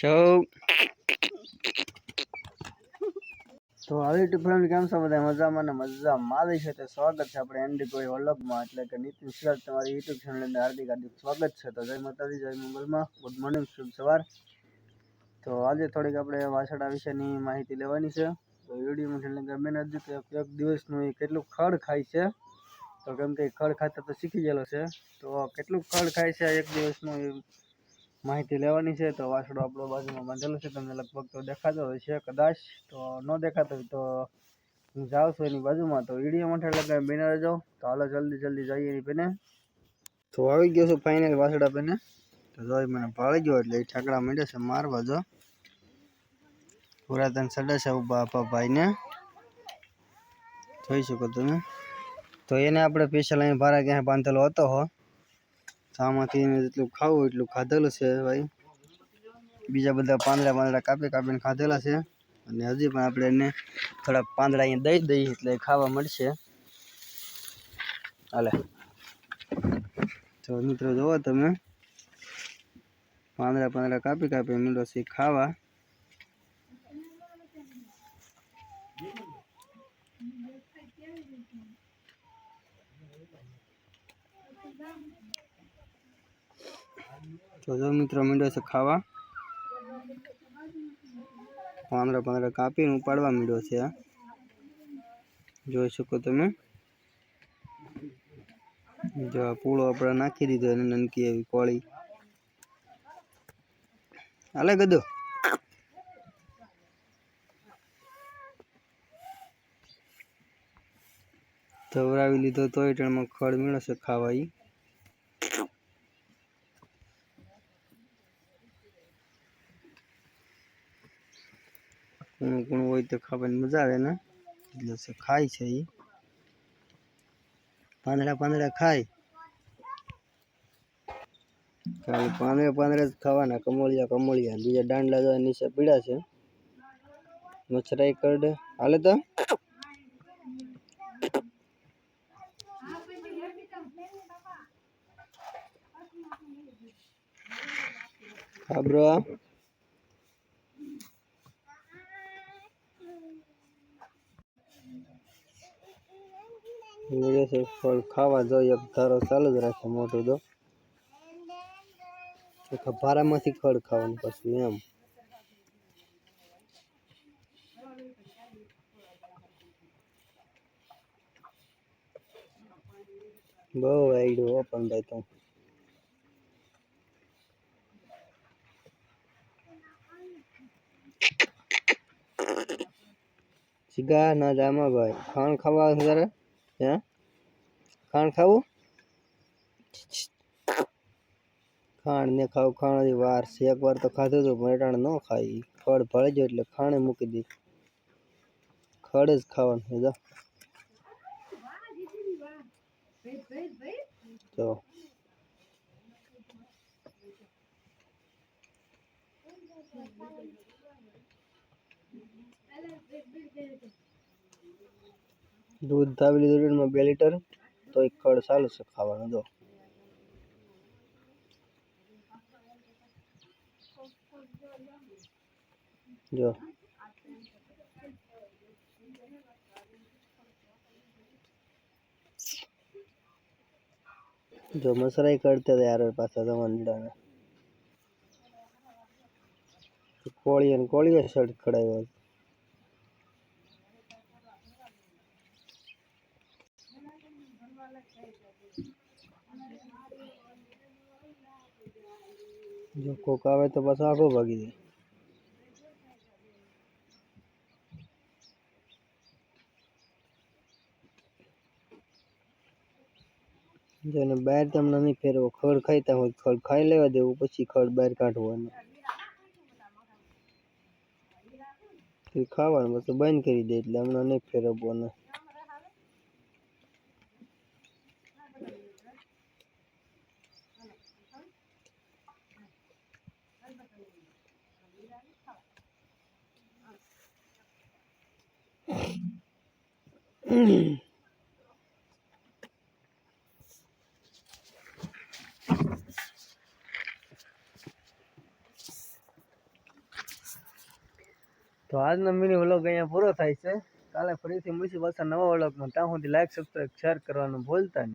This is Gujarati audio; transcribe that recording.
છો તો આવી ફ્રેન્ડ કેમ છો બધા? મજામાં ને મજામાં આવી છે તો સ્વાગત છે આપણે એન્ડી કોઈ વલ્લભમાં. એટલે કે નીતિન સિરાજ તમારી યુટ્યુબ ચેનલ અંદર હાર્દિક હાર્દિક સ્વાગત છે. તો જય માતાજી, જય મંગલમાં. ગુડ મોર્નિંગ શુભ સવાર. તો આજે થોડીક આપણે વાસડા વિશેની માહિતી લેવાની છે. તો વિડીયોમાં છેલ્લે ગમે નથી કે એક દિવસનું એ કેટલું ખડ ખાય છે. તો કેમ કે ખડ ખાતા તો શીખી ગયેલો છે. તો કેટલું ખડ ખાય છે એક દિવસનું એ માહિતી લેવાની છે, તો વાસડો આપણો બાજુમાં બાંધેલો છે, તમને લગભગ તો દેખાતો હોય છે કદાચ. તો ન દેખાતો હોય તો હું જાઉં છું એની બાજુમાં. તો વીડિયો માટે એટલે બેને રહેજો. તો હાલો જલ્દી જલ્દી જઈએ એની બેને. તો આવી ગયો છું ફાઇનલ વાસડા બેને. તો જોઈ મને ભાળી ગયો એટલે એ ઠાકડા માંડે છે, મારવા જો. પુરાતન સડા છે ઊભા આપા ભાઈને. જોઈ શકો તમે. તો એને આપણે સ્પેશિયલ અહીં ભારા ક્યાંય બાંધેલો હતો હો. એને જેટલું ખાવું એટલું ખાધેલું છે ભાઈ. બીજા બધા પાંદડા પાંદડા કાપી કાપીને ખાધેલા છે. અને હજી પણ આપણે એને થોડાક પાંદડા અહીંયા દઈ દઈએ એટલે ખાવા મળશે. હાલે. તો મિત્રો જુઓ તમે. પાંદડા પાંદડા કાપી કાપી મીંડો છે ખાવા. તો જો મિત્રો, મીંડો છે ખાવા. પાંદડા પાંદડા કાપીને ઉપાડવા મીંડો છે જોઈ શકો તમે. જો, આ પૂળો આપણે નાખી દીધો એને નનકી એવી કોળી. હાલે ગદો ધવરાવી લીધો તોય ટાણમાં ખડ મેળવશે ખાવા કૂણું કૂણું હોય તો ખાવાની મજા આવે ને? એટલે ખાય છે એ પાંદડા પાંદડા ખાય. ખાલી પાંદડા પાંદડા જ ખાવાના કમોળિયા કમોળિયા બીજા દાંડલા જો નીચે પીડા છે. મચ્છરાઈ કરડે. હાલે તો. હા બ્રો મળે ફળ ખાવા જોઈએ ધારો ચાલુ જ રાખે મોટું તો. ભારામાંથી ફળ ખાવાનું પછી એમ. બહુ આઈડો પણ ભાઈ તો. સિગા ના જામા ભાઈ ખાણ ખાવા તારે? હે ખાણ ખાવું ખાણ ને ખાવ ખાણ વાર છે એક વાર તો ખાધું હતું પણ અટાણે ન ખાઈ ખડ ભળી જાય એટલે ખાણે મૂકી દી। ખડ જ ખાવાનું છે, જો। તો દૂધ ધાવી લીધું લીટરમાં બે લીટર, તો એક ખડ ચાલુ છે ખાવાનું, જો. જો. જો મસરાઈ કરતા હતા યાર પાછા તમારા કોળી અને કોળીએ શર્ટ ખડાવ્યો જો કોક આવે તો પાછો આખો ભાગી જાય જેને બહાર તમને નહીં ફેરવો ખડ ખાઈતા હોય ખડ ખાઈ લેવા દેવું પછી ખડ બહાર કાઢવાનું એ ખાવાનું પછી બંધ કરી દે એટલે હમણાં નહીં ફેરવવાનું તો આજનો મિની વ્લોગ અહીંયા પૂરો થાય છે. કાલે ફરીથી મળીશું પાછા નવા વ્લોગમાં ત્યાં સુધી લાઈક સબસ્ક્રાઈબ શેર કરવાનું ભૂલતા નહીં.